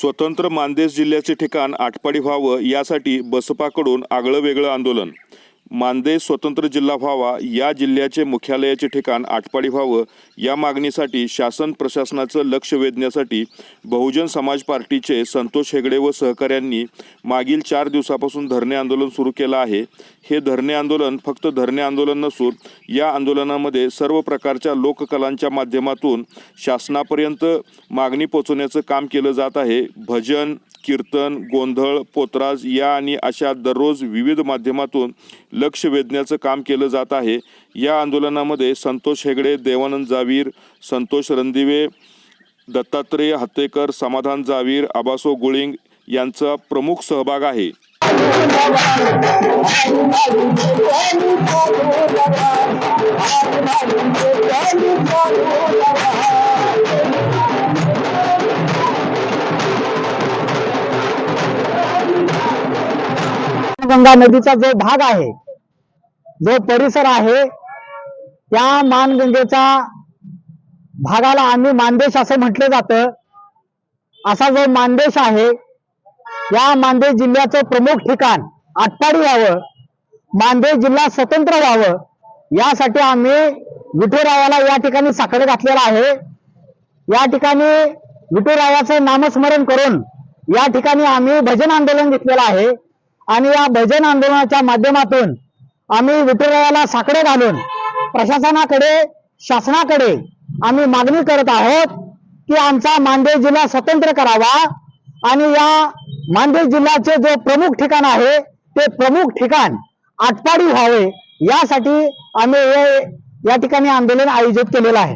स्वतंत्र मानदेश जिल्ह्याचे ठिकाण आटपाडी व्हावं यासाठी बसपाकडून आगळं वेगळं आंदोलन. मानदे स्वतंत्र जिल्हा व्हावा या जिल्ह्याचे मुख्यालयाचे ठिकाण आटपाडी व्हावं या मागणीसाठी शासन प्रशासनाचं लक्ष वेधण्यासाठी बहुजन समाज पार्टीचे संतोष हेगडे व सहकाऱ्यांनी मागील चार दिवसापासून धरणे आंदोलन सुरू केलं आहे. हे धरणे आंदोलन फक्त धरणे आंदोलन नसून या आंदोलनामध्ये सर्व प्रकारच्या लोककलांच्या माध्यमातून शासनापर्यंत मागणी पोचवण्याचं काम केलं जात आहे. भजन कीर्तन गोंधळ पोतराज या आणि अशा दररोज विविध माध्यमातून लक्ष वेधण्याचं काम केलं जात आहे. या आंदोलनामध्ये संतोष हेगडे देवानंद जावीर संतोष रणदिवे दत्तात्रेय हत्तेकर समाधान जावीर आबासो गुळिंग यांचा प्रमुख सहभाग आहे. गंगा नदीचा जो भाग आहे जो परिसर आहे त्या मानगंगेचा भागाला आम्ही मानदेश असं म्हटलं जातं. असा जो मानदेश आहे या मानदेश जिल्ह्याचं प्रमुख ठिकाण आटपाडी व्हावं मानदेश जिल्हा स्वतंत्र व्हावं यासाठी आम्ही विठुरायाला या ठिकाणी साखर घातलेला आहे. या ठिकाणी विठुरायाचं नामस्मरण करून या ठिकाणी आम्ही भजन आंदोलन घेतलेलं आहे. आणि या भजन आंदोलनाच्या माध्यमातून आम्ही विठुरायाला साकडे घालून प्रशासनाकडे शासनाकडे आम्ही मागणी करत आहोत की आमचा मानदेश जिल्हा स्वतंत्र करावा आणि या मानदेश जिल्ह्याचे जे प्रमुख ठिकाण आहे ते प्रमुख ठिकाण आटपाडी व्हावे यासाठी आम्ही हे या ठिकाणी आंदोलन आयोजित केलेलं आहे.